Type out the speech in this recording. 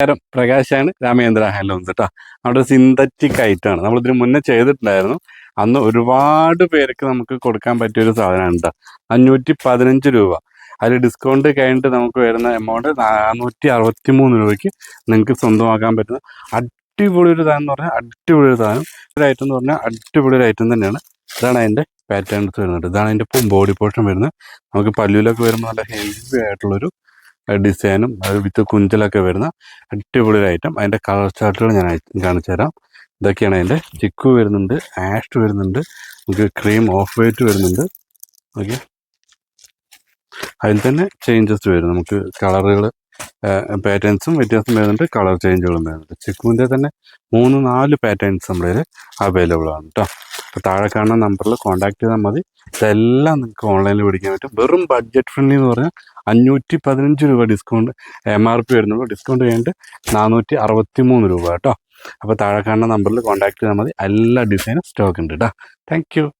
നമസ്കാരം. പ്രകാശാണ് രാമേന്ദ്ര ഹാൻഡ്ലൂംസ് കേട്ടോ നമ്മുടെ സിന്തറ്റിക് ഐറ്റാണ് നമ്മൾ ഇതിന് മുന്നേ ചെയ്തിട്ടുണ്ടായിരുന്നു. അന്ന് ഒരുപാട് പേർക്ക് നമുക്ക് കൊടുക്കാൻ പറ്റിയ ഒരു സാധനമാണ് കേട്ടോ അഞ്ഞൂറ്റി പതിനഞ്ച് രൂപ. അതിൽ ഡിസ്കൗണ്ട് കഴിഞ്ഞിട്ട് നമുക്ക് വരുന്ന എമൗണ്ട് നാനൂറ്റി അറുപത്തി മൂന്ന് രൂപയ്ക്ക് നിങ്ങൾക്ക് സ്വന്തമാക്കാൻ പറ്റുന്ന അടിപൊളി ഒരു സാധനം എന്ന് പറഞ്ഞാൽ അടിപൊളി ഒരു സാധനം. ഒരു ഐറ്റം എന്ന് പറഞ്ഞാൽ അടിപൊളി ഒരു ഐറ്റം തന്നെയാണ്. ഇതാണ് അതിന്റെ പാറ്റേൺസ് വരുന്നത്. ഇതാണ് അതിന്റെ ബോഡി പോർഷൻ വരുന്നത്. നമുക്ക് പല്ലുവിലൊക്കെ വരുമ്പോൾ നല്ല ഹെവി ആയിട്ടുള്ളൊരു ഡിസൈനും അത് വിത്ത് കുഞ്ചലൊക്കെ വരുന്ന അടിപൊളി ഐറ്റം അതിന്റെ കളർ ചാർട്ടുകൾ ഞാൻ കാണിച്ചു തരാം. ഇതൊക്കെയാണ് അതിന്റെ ചിക്കു വരുന്നുണ്ട് ആഷ് വരുന്നുണ്ട് നമുക്ക് ക്രീം ഓഫ് വൈറ്റ് വരുന്നുണ്ട്. ഓക്കെ അതിൽ തന്നെ ചേഞ്ചസ് വരും നമുക്ക് കളറുകൾ പാറ്റേൺസും വ്യത്യാസം വരുന്നുണ്ട് കളർ ചേഞ്ചുകളും വരുന്നുണ്ട്. ചിക്കുവിന്റെ തന്നെ മൂന്ന് നാല് പാറ്റേൺസ് നമ്മുടെ അവൈലബിൾ ആണ് കേട്ടോ താഴെ കാണുന്ന നമ്പറിൽ കോൺടാക്ട് ചെയ്താൽ മതി. ഇതെല്ലാം നിങ്ങൾക്ക് ഓൺലൈനിൽ മേടിക്കാൻ പറ്റും. വെറും ബഡ്ജറ്റ് ഫ്രണ്ട്ലി എന്ന് പറഞ്ഞാൽ അഞ്ഞൂറ്റി പതിനഞ്ച് രൂപ ഡിസ്കൗണ്ട് എം ആർ പി വരുന്നുള്ളൂ. ഡിസ്കൗണ്ട് കഴിഞ്ഞിട്ട് നാനൂറ്റി അറുപത്തി മൂന്ന് രൂപ കേട്ടോ. അപ്പോൾ താഴെ കാണുന്ന നമ്പറിൽ കോൺടാക്ട് ചെയ്താൽ മതി. എല്ലാ ഡിസൈനും സ്റ്റോക്ക് ഉണ്ട് കേട്ടോ താങ്ക്